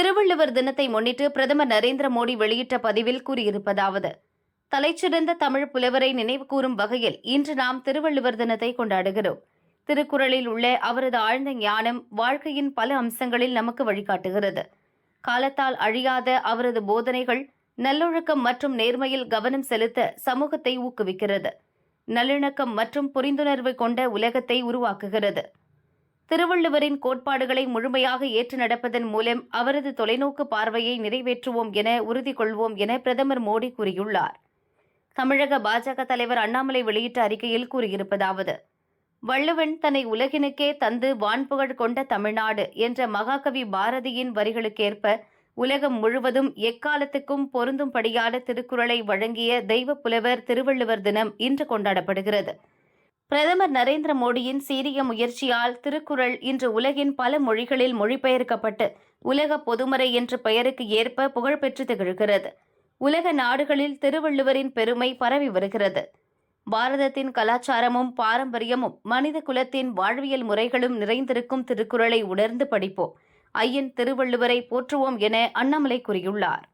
திருவள்ளுவர் தினத்தை முன்னிட்டு பிரதமர் நரேந்திர மோடி வெளியிட்ட பதிவில் கூறியிருப்பதாவது தலைச்சிறந்த தமிழ் புலவரை நினைவுகூரும் வகையில் இன்று நாம் திருவள்ளுவர் தினத்தை கொண்டாடுகிறோம். திருக்குறளில் உள்ள அவரது ஆழ்ந்த ஞானம் வாழ்க்கையின் பல அம்சங்களில் நமக்கு வழிகாட்டுகிறது. காலத்தால் அழியாத அவரது போதனைகள் நல்லொழுக்கம் மற்றும் நேர்மையில் கவனம் செலுத்த சமூகத்தை ஊக்குவிக்கிறது. நல்லிணக்கம் மற்றும் புரிந்துணர்வு கொண்ட உலகத்தை உருவாக்குகிறது. திருவள்ளுவரின் கோட்பாடுகளை முழுமையாக ஏற்று நடப்பதன் மூலம் அவரது தொலைநோக்கு பார்வையை நிறைவேற்றுவோம் என உறுதி கொள்வோம் என பிரதமர் மோடி கூறியுள்ளார். தமிழக பாஜக தலைவர் அண்ணாமலை வெளியிட்ட அறிக்கையில் கூறியிருப்பதாவது வள்ளுவன் தன்னை உலகினுக்கே தந்து வான்புகழ் கொண்ட தமிழ்நாடு என்ற மகாகவி பாரதியின் வரிகளுக்கேற்ப உலகம் முழுவதும் எக்காலத்துக்கும் பொருந்தும்படியான திருக்குறளை வழங்கிய தெய்வ புலவர் திருவள்ளுவர் தினம் இன்று கொண்டாடப்படுகிறது. பிரதமர் நரேந்திர மோடியின் சீரிய முயற்சியால் திருக்குறள் இன்று உலகின் பல மொழிகளில் மொழிபெயர்க்கப்பட்டு உலக பொதுமறை என்ற பெயருக்கு ஏற்ப புகழ்பெற்று திகழ்கிறது. உலக நாடுகளில் திருவள்ளுவரின் பெருமை பரவி வருகிறது. பாரதத்தின் கலாச்சாரமும் பாரம்பரியமும் மனித குலத்தின் வாழ்வியல் முறைகளும் நிறைந்திருக்கும் திருக்குறளை உணர்ந்து படிப்போம். ஐயன் திருவள்ளுவரை போற்றுவோம் என அண்ணாமலை கூறியுள்ளார்.